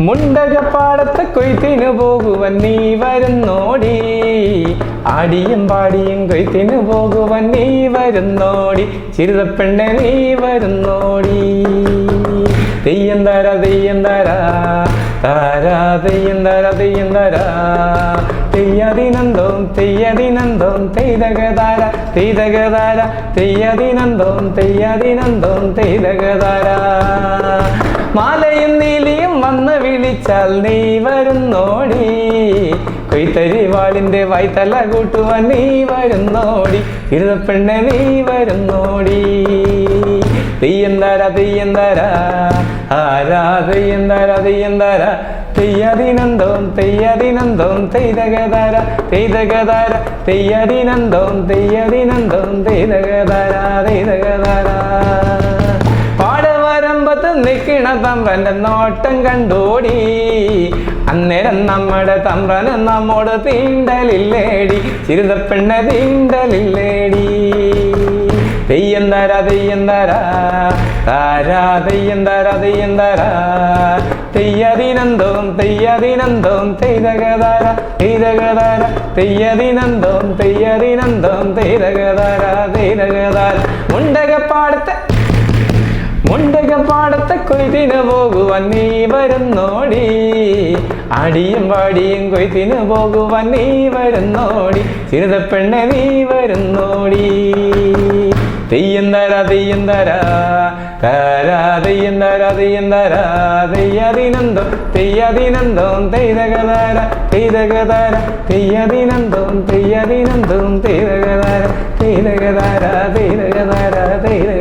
മുണ്ടകപ്പാടത്ത് കൊയ്ത്തിനു പോകുവൻ നീ വരുന്നോടി. ആടിയും പാടിയും കൊയ്ത്തിനു പോകുവൻ നീ വരുന്നോടി. ചിരുതപ്പെണ്ണെ നീ വരുന്നോടി. തെയ്യം തര തെയ്യം തര താരാ തെയ്യം തര തെയ്യം തര. തെയ്യതിനന്തോം തെയ്യതിനന്തോം തെയ്തകതാര തെയ്തകതാര തെയ്യതിനന്തോം തെയ്യതിനന്തോം തെയ്തകതാര. മാലയും നീലിയും വന്ന് വിളിച്ചാൽ നീ വരുന്നോടി. കൊയ്ത്തരിവാളിന്റെ വൈത്തല കൂട്ടുവാൻ നീ വരുന്നോടി. ഇരുതപ്പെണ്ണെ നീ വരുന്നോടി. തെയ്യന്താര തെയ്യന്താര? ആരാ തെയ്യന്താര തെയ്യന്താര? തെയ്യതിനന്തോം തെയ്യതിനന്തോം തെയ്തകതാര തെയ്തകതാര തെയ്യതിനന്തോം തെയ്യതിനന്തോം തെയ്തകതാര തെയ്തകതാര. നിൽക്കണ തമ്പ്രന്റെ നോട്ടം കണ്ടോടി. അന്നേരം നമ്മുടെ തമ്പ്രന് നമ്മോട് തീണ്ടലില്ലേടി. ചിരുതപ്പെണ്ണ തീണ്ടലില്ലേടി. തെയ്യം തര തെയ്യം തര. താരാ തെയ്യം തര തെയ്യം തര. തെയ്യതിനന്തോം തെയ്യതിനന്തോം തെയ്തകതാര തെയ്തകതാര. തെയ്യതിനന്തോം തെയ്യതിനന്തോം തെയ്തകതാര തെയ്തകതാര. മുണ്ടകപ്പാടത്തെ മുണ്ടകപ്പാടത്തെ കൊയ്തിന് പോകുവാൻ നീ വരുന്നോടി. അടിയും പാടിയും കൊയ്തിന് പോകുവാൻ നീ വരുന്നോടി. ചിരുതപ്പെണ്ണെ നീ വരുന്നോടി. തെയ്യം തര തെയ്യം തര തര തെയ്യം തര തെയ്യം തര. തെയ്യതിനന്തം തെയ്യതിനന്തം തെയ്തകതാര തെയ്തകതാര തെയ്യതിനന്തം തെയ്യതിനന്തം തെയ്തകതാര തെയ്തകതാര തെയ്തകതാര തെയ്ത